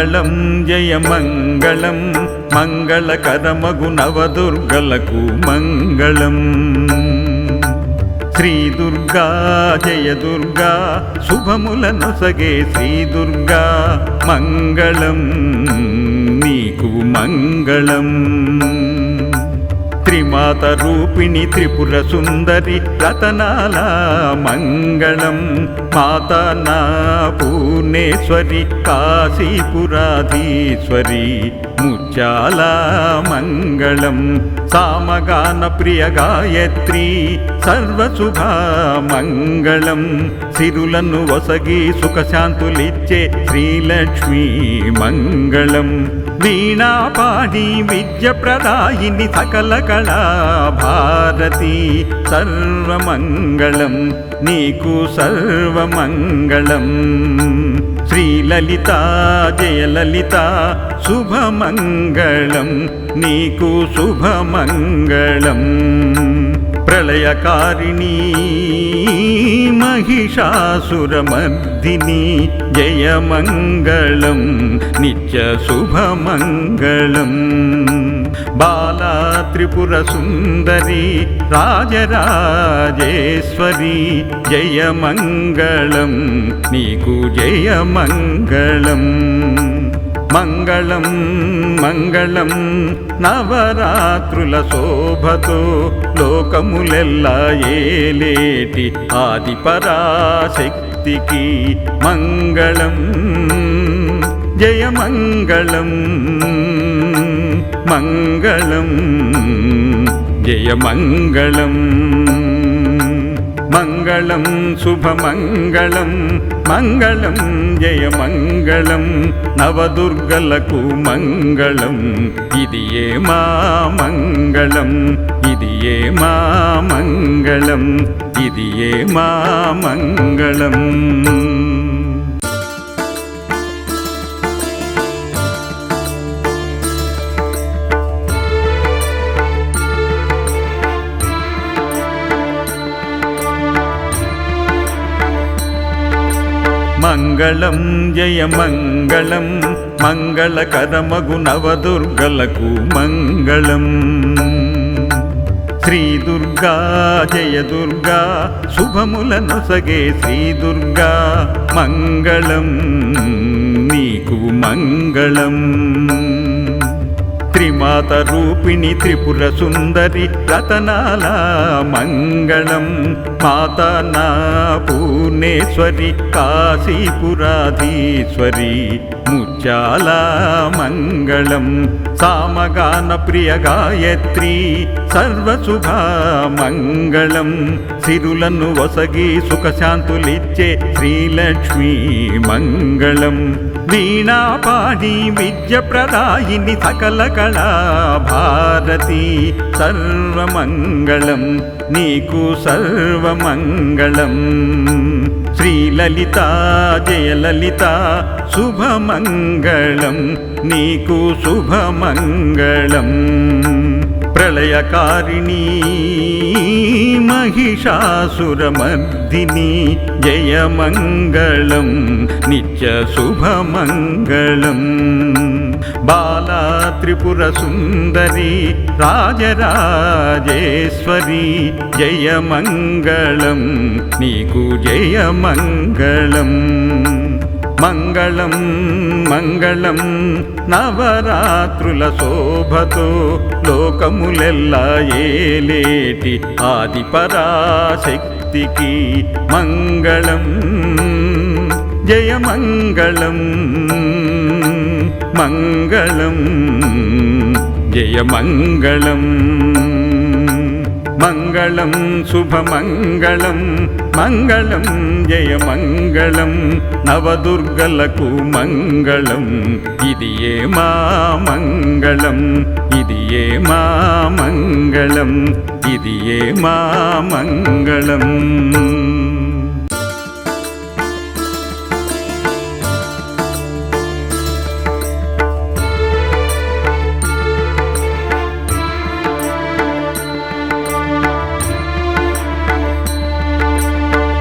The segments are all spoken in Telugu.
మంగళం జయ మంగళం మంగళకరమగు నవదుర్గలకు మంగళం. శ్రీ దుర్గా జయ దుర్గా శుభముల నొసగే శ్రీ దుర్గా మంగళం నీకు మంగళం. మాత రూపిణి త్రిపుర సుందరి రతనాల మంగళం. మాత నా పూర్ణేశ్వరి కాశీపురాధీశ్వరి ముచ్చాల మంగళం. సామగాన ప్రియ గాయత్రి సర్వశుభ మంగళం. సిరులను వసగి సుఖశాంతులిచ్చే శ్రీలక్ష్మీ మంగళం. వీణాపాణి విద్య ప్రదాయిని సకల కళా భారతి సర్వమంగళం. నీకు సర్వమంగళం. శ్రీలలిత జయలలిత శుభమంగళం. నీకు శుభమంగళం. ప్రళయకారిణీ महिषासुरमर्दिनी जयमङ्गलं नित्यशुभमङ्गलम् बाला त्रिपुरसुन्दरी राजराजेश्वरी जयमङ्गलं नीकु जयमङ्गलम् మంగళం మంగళం నవరాత్రుల శోభతో లోకములెల్లా ఏలేటి ఆది పరాశక్తికి మంగళం జయ మంగళం మంగళం జయ మంగళం మంగళం శుభమంగళం మంగళం జయ మంగళం నవదుర్గలకు మంగళం ఇది ఏ మా మంగళం ఇది మంగళం ఇది మంగళం మంగళం జయ మంగళం మంగళకరమగు నవదుర్గలకు మంగళం. శ్రీ దుర్గా జయ దుర్గా శుభముల నొసగే శ్రీ దుర్గా మంగళం నీకు మంగళం. త్రిమాత రూపిణి త్రిపుర సుందరి రతనాల మంగళం. మాత నా పూర్ణేశ్వరి కాశీపురాధీశ్వరి ముచ్చాల మంగళం. సామగాన ప్రియ గాయత్రి సర్వశుభ మంగళం. సిరులను వసగి సుఖశాంతులిచ్చే శ్రీలక్ష్మీ మంగళం. వీణాపాణి విద్య ప్రదాయిని సకల కళా భారతి సర్వమంగళం. నీకు సర్వమంగళం. శ్రీలలిత జయలలిత శుభమంగళం. నీకు శుభమంగళం. ప్రళయకారిణీ महिषासुरमर्दिनी जयमङ्गलं नित्यशुभमङ्गलम् बाला त्रिपुरसुन्दरी राजराजेश्वरी जयमङ्गलं नीकु जयमङ्गलम् మంగళం మంగళం నవరాత్రుల శోభతో లోకములెల్లా ఏలేటి ఆది పరాశక్తికి మంగళం జయ మంగళం మంగళం జయ మంగళం మంగళం శుభమంగళం మంగళం జయ మంగళం నవదుర్గలకు మంగళం ఇది ఏ మా మంగళం ఇది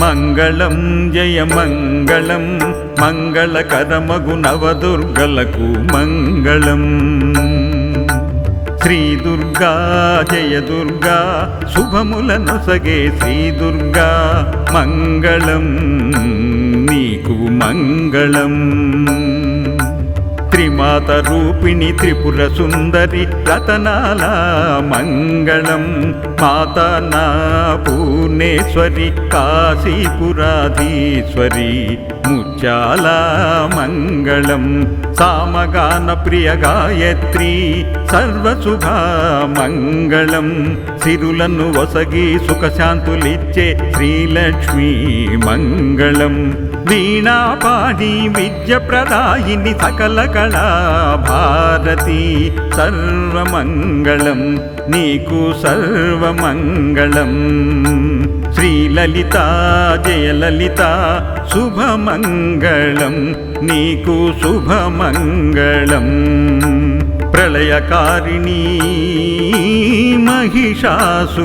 మంగళం జయ మంగళం. మంగళకరమగు నవదుర్గలకు మంగళం. శ్రీ దుర్గా జయ దుర్గా శుభముల నొసగే శ్రీ దుర్గా. మంగళం నీకు మంగళం. త్రిమాత రూపిణి త్రిపుర సుందరి రతనాల మంగళం మాత నా పూర్ణేశ్వరి కాశీపురాధీశ్వరి ముచ్చాల మంగళం సామగాన ప్రియ గాయత్రి సర్వశుభ మంగళం సిరులను వసగి సుఖశాంతులిచ్చే శ్రీలక్ష్మీ మంగళం. వీణాపాణి విద్య ప్రదాయిని సకల కళా భారతి. సర్వమంగళం నీకు సర్వమంగళం. శ్రీలలిత జయలలిత శుభమంగళం నీకు శుభమంగళం. ప్రళయకారిణీ మహిషాసురమర్దిని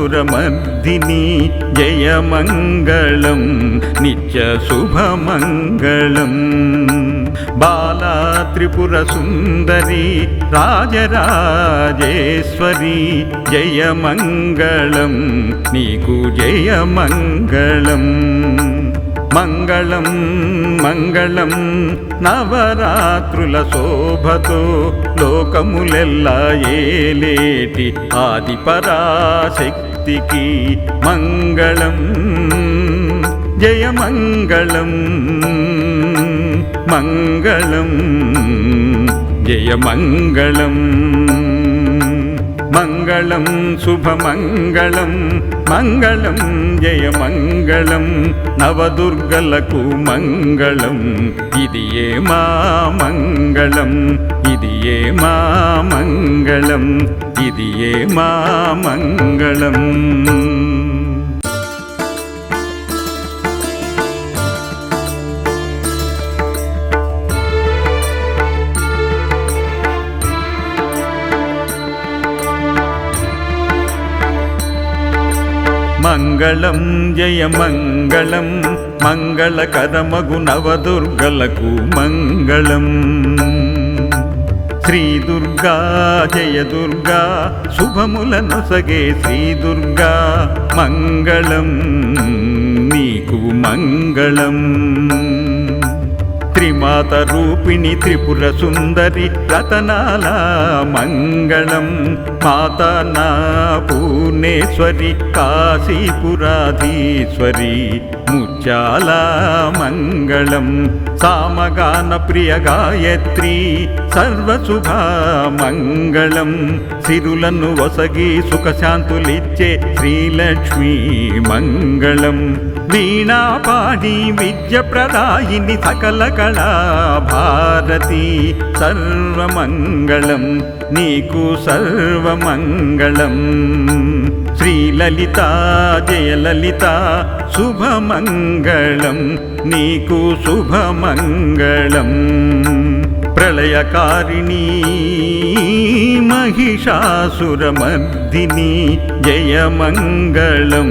జయమంగళం నిత్య శుభమంగళం బాలా త్రిపుర సుందరి రాజరాజేశ్వరి జయమంగళం నీకు జయమంగళం. మంగళం మంగళం నవరాత్రుల శోభతో లోకములెల్లా ఏలేటి ఆదిపరాశక్తికి మంగళం జయమంగళం మంగళం జయమంగళం. మంగళం శుభమంగళం మంగళం జయమంగళం నవదుర్గలకు మంగళం ఇది ఏ మా మంగళం ఇది ఏ మా మంగళం ఇది మంగళం జయ మంగళం మంగళకరమగు నవదుర్గలకు మంగళం. శ్రీ దుర్గా జయ దుర్గా శుభముల నొసగే శ్రీ దుర్గా మంగళం నీకు మంగళం. శ్రీమాత రూపిణి త్రిపుర సుందరి రతనాల మంగళం. మాత నా పూర్ణేశ్వరి కాశీపురాధీశ్వరి ముచ్చాల మంగళం. సామగాన ప్రియ గాయత్రి సర్వశుభ మంగళం. సిరులను వసగి సుఖశాంతులిచ్చే శ్రీలక్ష్మీ మంగళం. వీణాపాణి విద్య ప్రదాయిని సకల కళ మంగళా భారతి సర్వమంగళం నీకు సర్వమంగళం. శ్రీలలిత జయలలిత శుభమంగళం నీకు శుభమంగళం. ప్రళయకారిణీ మహిషాసురమర్దిని జయమంగళం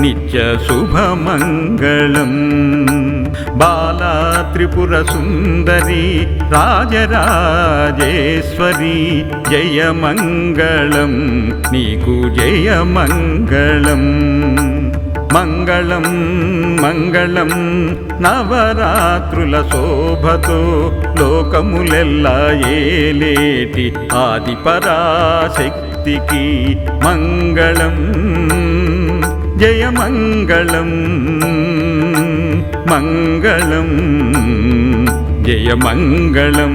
నిత్య శుభమంగళం. బాలా త్రిపుర సుందరి రాజరాజేశ్వరి జయమంగళం నీకు జయమంగళం మంగళం. మంగళం నవరాత్రుల శోభతో లోకములెల్లా ఏలేటి ఆది పరాశక్తికి మంగళం. జయమంగళం మంగళం జయమంగళం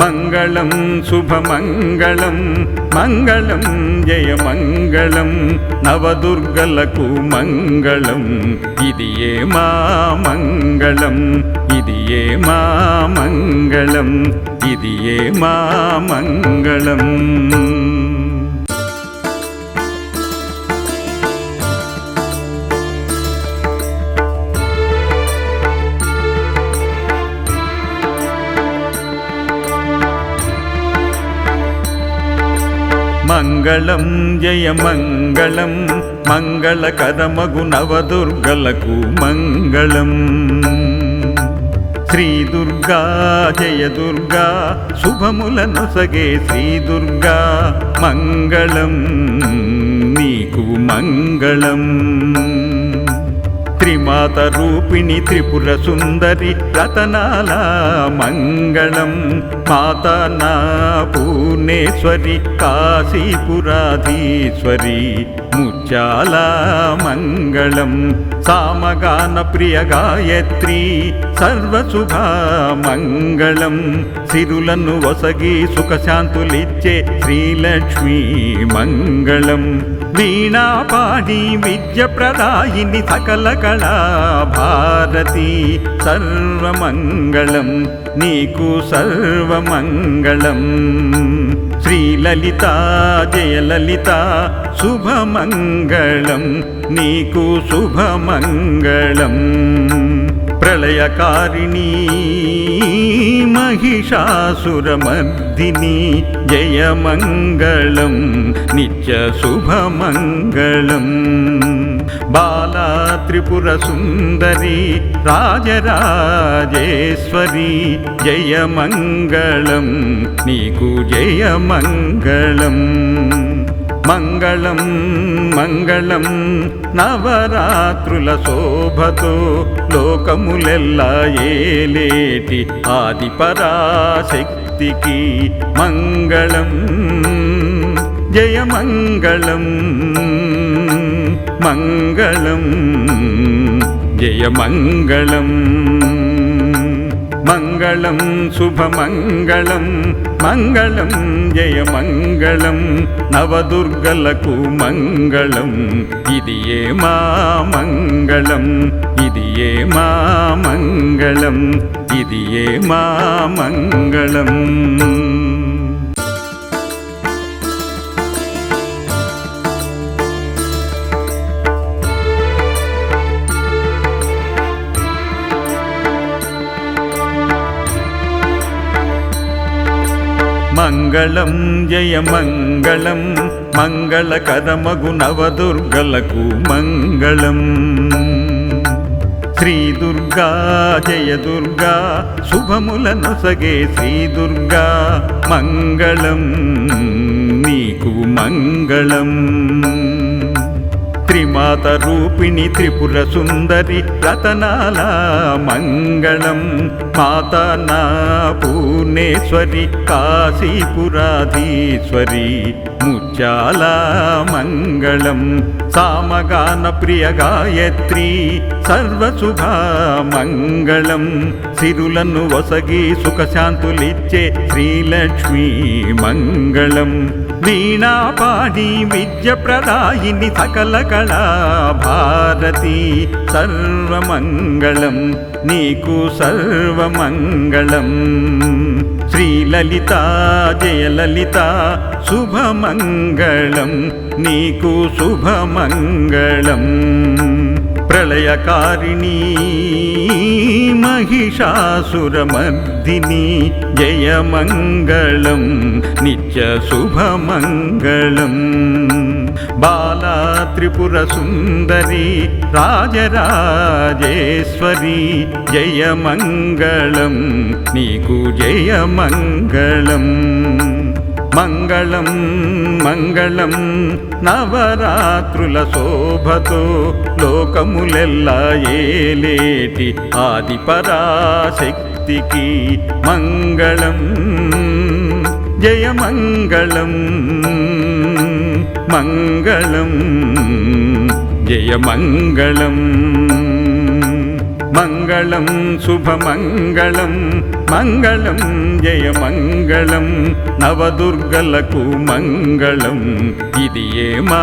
మంగళం శుభమంగళం మంగళం జయమంగళం నవదుర్గలకు మంగళం ఇది ఏ మా మంగళం ఇది ఏ మంగళం జయ మంగళం మంగళ కదమగు నవదుర్గలకు మంగళం. శ్రీ దుర్గా జయ దుర్గా శుభములనొసగే శ్రీ దుర్గా మంగళం నీకు మంగళం. శ్రీమాత రూపిణి త్రిపుర సుందరి రతనాల మంగళం. మాత నా పూర్ణేశ్వరి కాశీపురాధీశ్వరి ముచ్చాల మంగళం. సామగాన ప్రియ గాయత్రి సర్వశుభ మంగళం సిరులను వసగి సుఖశాంతులిచ్చే శ్రీలక్ష్మీ మంగళం. వీణాపాణి విద్య ప్రదాయిని సకల కళా భారతి సర్వమంగళం. నీకు సర్వమంగళం. శ్రీలలిత జయలలిత శుభమంగళం. నీకు శుభమంగళం. ప్రళయకారిణీ महिषासुरमर्दिनी जयमङ्गलं नित्यशुभमङ्गलम् बाला त्रिपुरसुन्दरी राजराजेश्वरी जयमङ्गलं नीकु जयमङ्गलम् మంగళం మంగళం నవరాత్రుల శోభతో లోకములెల్లా ఏలేటి ఆది పరాశక్తికి మంగళం జయ మంగళం మంగళం జయ మంగళం మంగళం శుభమంగళం మంగళం జయ మంగళం నవదుర్గలకు మంగళం ఇది ఏ మా మంగళం ఇది మంగళం జయ మంగళం మంగళ కదమగు నవదుర్గలకు మంగళం. శ్రీ దుర్గా జయ దుర్గా శుభములనొసగే శ్రీ దుర్గా మంగళం నీకు మంగళం. త్రిమాత రూపిణి త్రిపుర సుందరి రతనాల మంగళం. మాత నా పూర్ణేశ్వరి కాశీపురాధీశ్వరి ముచ్చాల మంగళం. సామగాన ప్రియ గాయత్రి సర్వశుభ మంగళం. సిరులను వసగి సుఖశాంతులిచ్చే శ్రీలక్ష్మీ మంగళం. వీణాపాణి విద్య ప్రదాయిని సకల కళా భారతి సర్వమంగళం నీకు సర్వమంగళం శ్రీలలిత జయలలిత శుభమంగళం నీకు శుభమంగళం ప్రళయకారిణీ महिषासुरमर्दिनी जयमङ्गलं బాలా త్రిపుర సుందరి రాజరాజేశ్వరి జయమంగళం నీకు జయమంగళం. మంగళం మంగళం నవరాత్రుల శోభతో లోకములెల్లా ఏలేటి ఆది పరాశక్తికి మంగళం జయమంగళం. మంగళం మంగళం జయ మంగళం మంగళం శుభమంగళం మంగళం జయ మంగళం నవదుర్గలకు మంగళం ఇది ఏ మా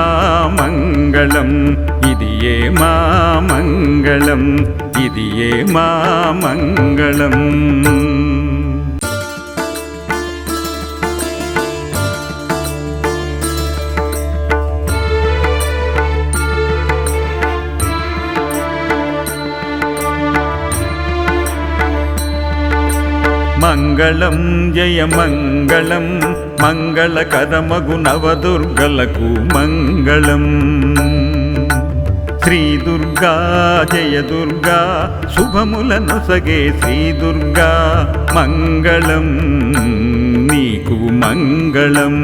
మంగళం ఇది మంగళం ఇది ఏ జయ మంగళం మంగళకరమగు నవదుర్గలకు మంగళం. శ్రీ దుర్గా జయ దుర్గా శుభములనొసగే శ్రీ దుర్గా మంగళం నీకు మంగళం.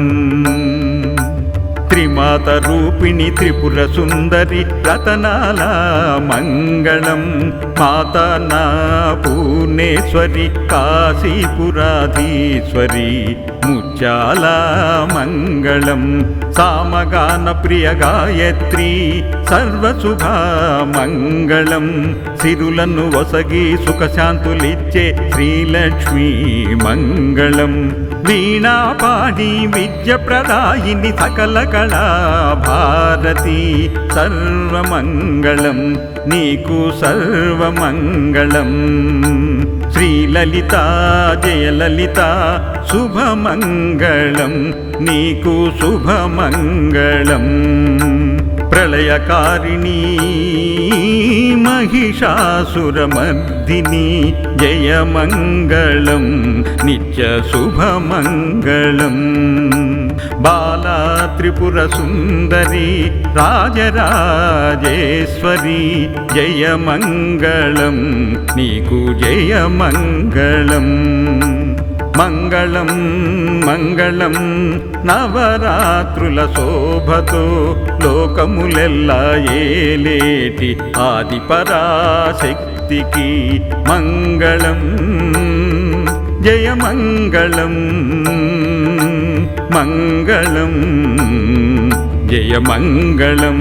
త్రిమాత రూపిణి త్రిపుర సుందరి రతనాల మంగళం మాత నా పూర్ణేశ్వరి కాశీపురాధీశ్వరి ముచ్చాల మంగళం సామగాన ప్రియ గాయత్రి సర్వశుభ మంగళం. సిరులను వసగి సుఖశాంతులిచ్చే శ్రీలక్ష్మీ మంగళం. వీణాపాణి విద్య ప్రదాయిని సకల కళా భారతి సర్వమంగళం. నీకు సర్వమంగళం. శ్రీలలిత జయలలిత శుభమంగళం. నీకు శుభమంగళం. ప్రళయకారిణీ महिषासुरमर्दिनी जयमङ्गलं नित्यशुभमङ्गलम् बाला त्रिपुरसुन्दरी राजराजेश्वरी जयमङ्गलं नीकु जयमङ्गलम् మంగళం మంగళం నవరాత్రుల శోభతో లోకములెల్లా ఏలేటి ఆది పరాశక్తికి మంగళం జయ మంగళం మంగళం జయ మంగళం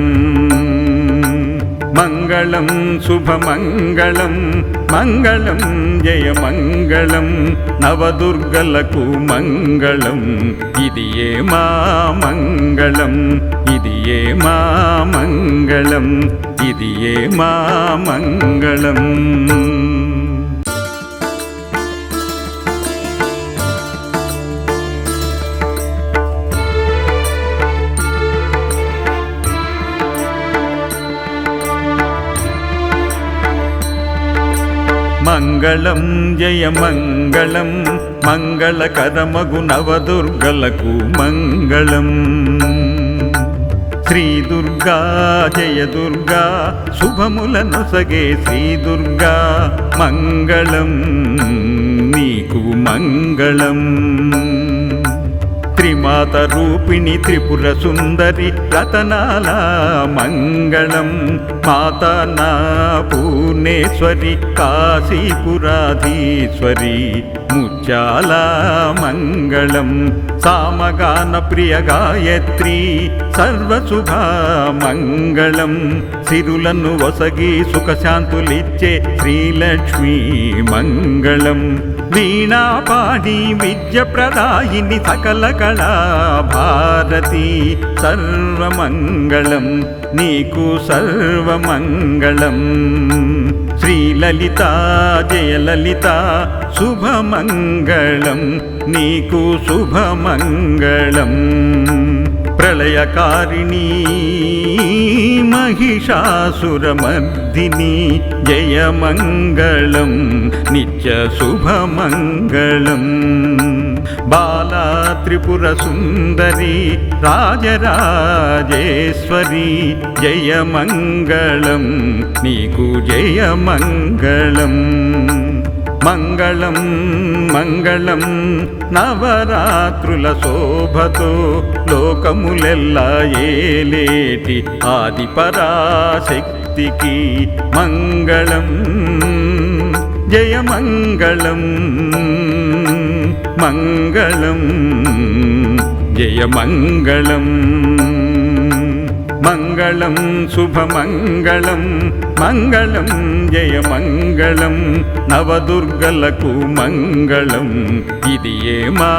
మంగళం శుభమంగళం మంగళం జయ మంగళం నవదుర్గలకు మంగళం ఇది ఏ మా మంగళం ఇది మంగళం ఇది మంగళం మంగళం జయ మంగళం మంగళకరమగు నవదుర్గలకు మంగళం. శ్రీ దుర్గా జయ దుర్గా శుభములనొసగే శ్రీ దుర్గా మంగళం నీకు మంగళం. త్రిమాత రూపిణి త్రిపుర సుందరి రతనాల మంగళం. మాత నా పూర్ణేశ్వరి కాశీపురాధీశ్వరి ముచ్చాల మంగళం. సామగాన ప్రియ గాయత్రి సర్వశుభ మంగళం. సిరులను వసగి సుఖశాంతులిచ్చే శ్రీలక్ష్మీ మంగళం. వీణాపాణి విద్య ప్రదాయిని సకల కళా భారతి సర్వమంగళం. నీకు సర్వమంగళం. శ్రీలలిత జయలలిత శుభమంగళం నీకు శుభమంగళం ప్రళయకారిణీ महिषासुरमर्दिनी जयमङ्गलं బాలా త్రిపుర సుందరి రాజరాజేశ్వరి జయమంగళం నీకు జయమంగళం మంగళం. మంగళం నవరాత్రుల శోభతో లోకములెల్లా ఏలేటి ఆదిపరాశక్తికి మంగళం జయమంగళం మంగళం మంగళం జయ మంగళం మంగళం శుభమంగళం మంగళం జయ మంగళం నవదుర్గలకు మంగళం ఇది ఏ మా